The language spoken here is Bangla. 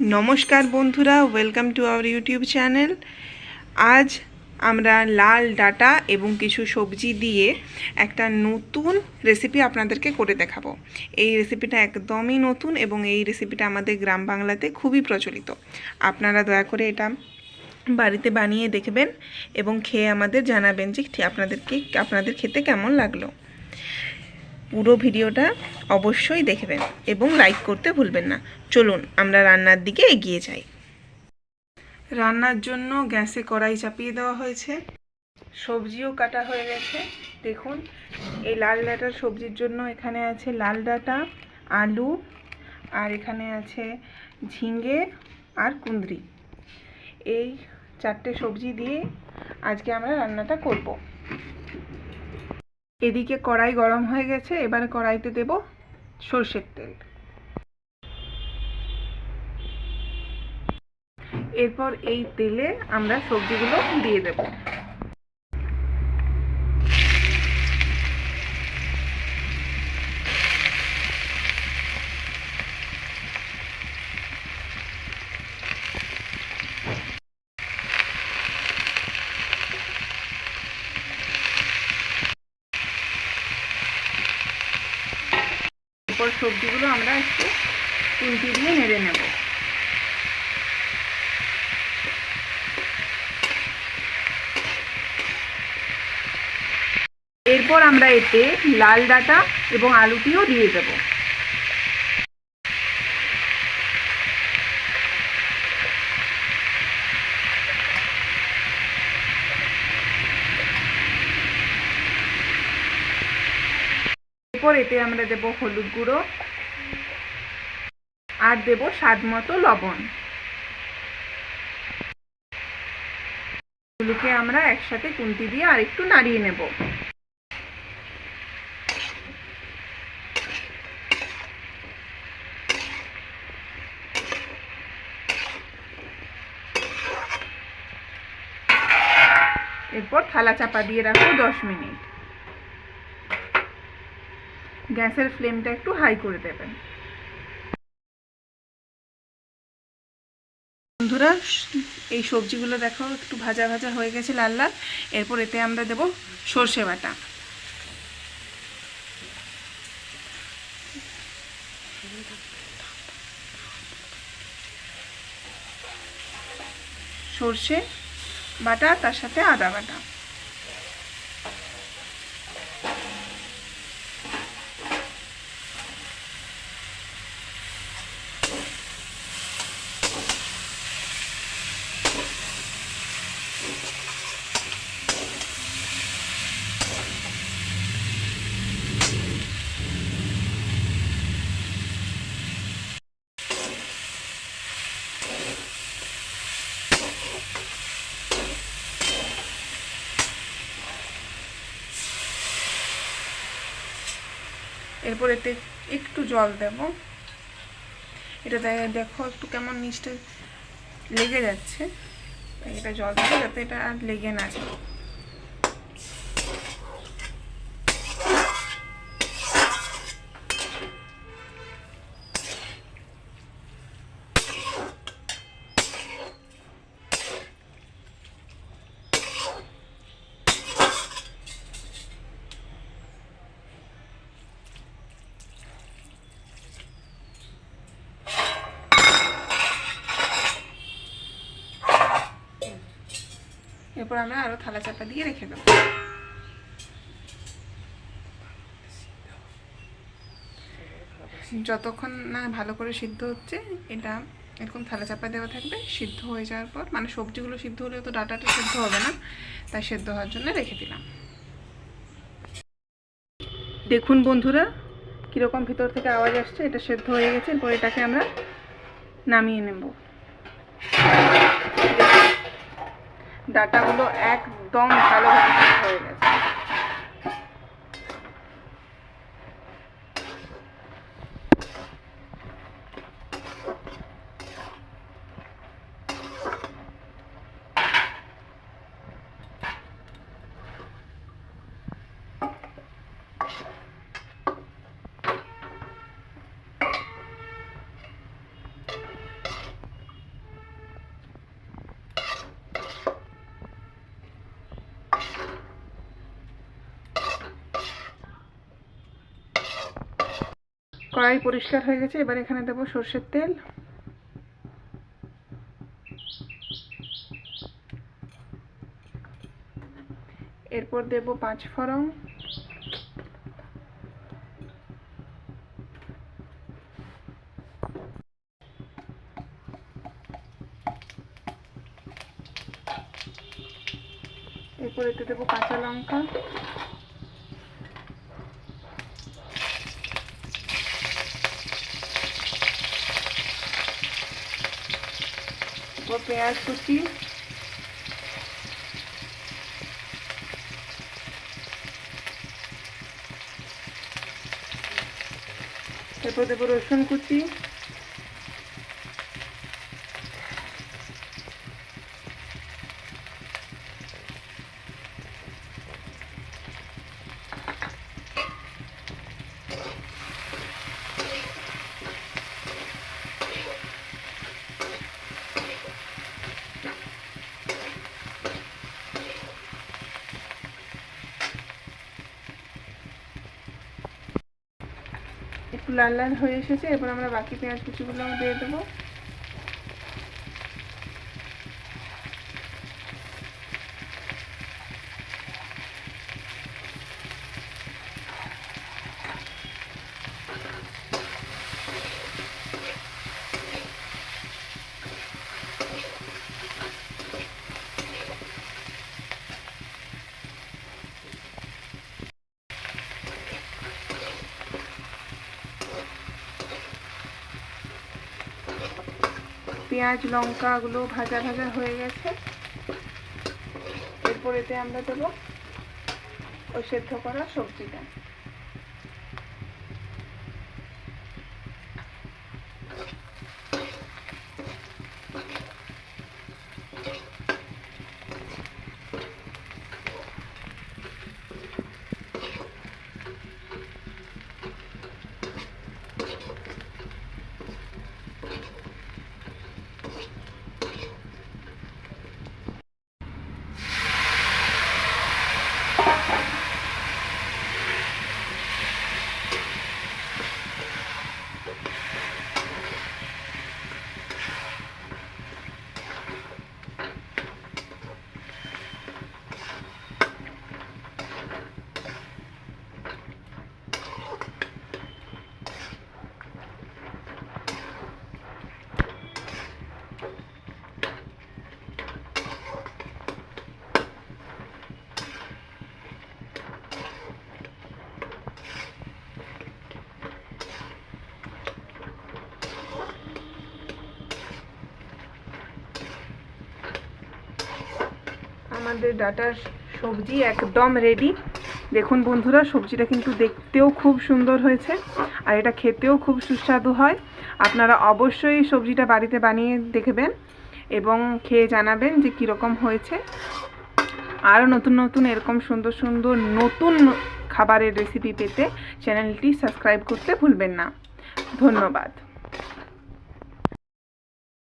নমস্কার বন্ধুরা welcome to our YouTube channel আজ আমরা লাল ডাটা এবং কিছু সবজি দিয়ে একটা নতুন রেসিপি আপনাদেরকে করে দেখাবো। এই রেসিপিটা একদমই নতুন এবং এই রেসিপিটা আমাদের গ্রাম বাংলাতে খুবই প্রচলিত। আপনারা দয়া করে এটা বাড়িতে বানিয়ে দেখবেন এবং খেয়ে আমাদের জানাবেন যে আপনাদেরকে, আপনাদের খেতে কেমন লাগল। পুরো ভিডিওটা অবশ্যই দেখবেন এবং লাইক করতে ভুলবেন না। চলুন, আমরা রান্নার দিকে এগিয়ে যাই। রান্নার জন্য গ্যাসে কড়াই চাপিয়ে দেওয়া হয়েছে। সবজিও কাটা হয়ে গেছে। দেখুন, এই লাল ডাটার সবজির জন্য এখানে আছে লাল ডাটা, আলু, আর এখানে আছে ঝিঙ্গে আর কুঁদরি। এই চারটে সবজি দিয়ে আজকে আমরা রান্নাটা করব। এদিকে কড়াই গরম হয়ে গেছে, এবার কড়াইতে দেব সর্ষের তেল। এরপর এই তেলে আমরা সবজিগুলো দিয়ে দেব এরপর সবজিগুলো আমরা একটু কুলটি দিয়ে নেড়ে নেব। এরপর আমরা এতে লাল ডাটা এবং আলুটিও দিয়ে দেব। এরপর এতে আমরা দেব হলুদ গুঁড়ো আর দেব স্বাদ মতো লবণ। এগুলোকে আমরা একসাথে কুন্তি দিয়ে আর একটু নাড়িয়ে নেব। এরপর থালা চাপা দিয়ে রাখব দশ মিনিট। গ্যাসের ফ্লেমটা একটু হাই করে দেবেন। বন্ধুরা, এই সবজিগুলো দেখো, একটু ভাজা ভাজা হয়ে গেছে লাল লাল। এরপর এতে আমরা দেব সর্ষে বাটা। সর্ষে বাটা, তার সাথে আদা বাটা। এরপর এতে একটু জল দেব। এটা দেখো একটু কেমন নিচটা লেগে যাচ্ছে। এটা জল দেবো যাতে এটা আর লেগে না যায়। এরপর আমরা আরও থালা চাপা দিয়ে রেখে দেবো। যতক্ষণ না ভালো করে সিদ্ধ হচ্ছে, এটা এরকম থালা চাপা দেওয়া থাকবে, সিদ্ধ হয়ে যাওয়ার পর মানে সবজিগুলো সিদ্ধ হলেও তো ডাটাটা সিদ্ধ হবে না, তাই সেদ্ধ হওয়ার জন্য রেখে দিলাম। দেখুন বন্ধুরা, কীরকম ভিতর থেকে আওয়াজ আসছে, এটা সেদ্ধ হয়ে গেছে, এরপর এটাকে আমরা নামিয়ে নেব। ডাটাগুলো একদম ভালোভাবে হয়ে গেছে। কড়াই পরিষ্কার হয়ে গেছে, এবার এখানে দেবো সর্ষের তেল। এরপর দেব পাঁচ ফোড়ন। এরপর এতে দেবো কাঁচা লঙ্কা। এরপর পেঁয়াজ কুচি এরপর দেবো রসুন কুচি লাল লাল হয়ে এসেছে এবার আমরা বাকি পেঁয়াজ কুচিগুলো দিয়ে দেবো। পেঁয়াজ লঙ্কাগুলো ভাজা ভাজা হয়ে গেছে। এরপর এতে আমরা দেবো ওই সেদ্ধ করা সবজিটা। আমাদের ডাটার সবজি একদম রেডি দেখুন বন্ধুরা, সবজিটা কিন্তু দেখতেও খুব সুন্দর হয়েছে আর এটা খেতেও খুব সুস্বাদু হয়। আপনারা অবশ্যই সবজিটা বাড়িতে বানিয়ে দেখবেন এবং খেয়ে জানাবেন যে কীরকম হয়েছে। আরও নতুন নতুন এরকম সুন্দর সুন্দর নতুন খাবারের রেসিপি পেতে চ্যানেলটি সাবস্ক্রাইব করতে ভুলবেন না। ধন্যবাদ।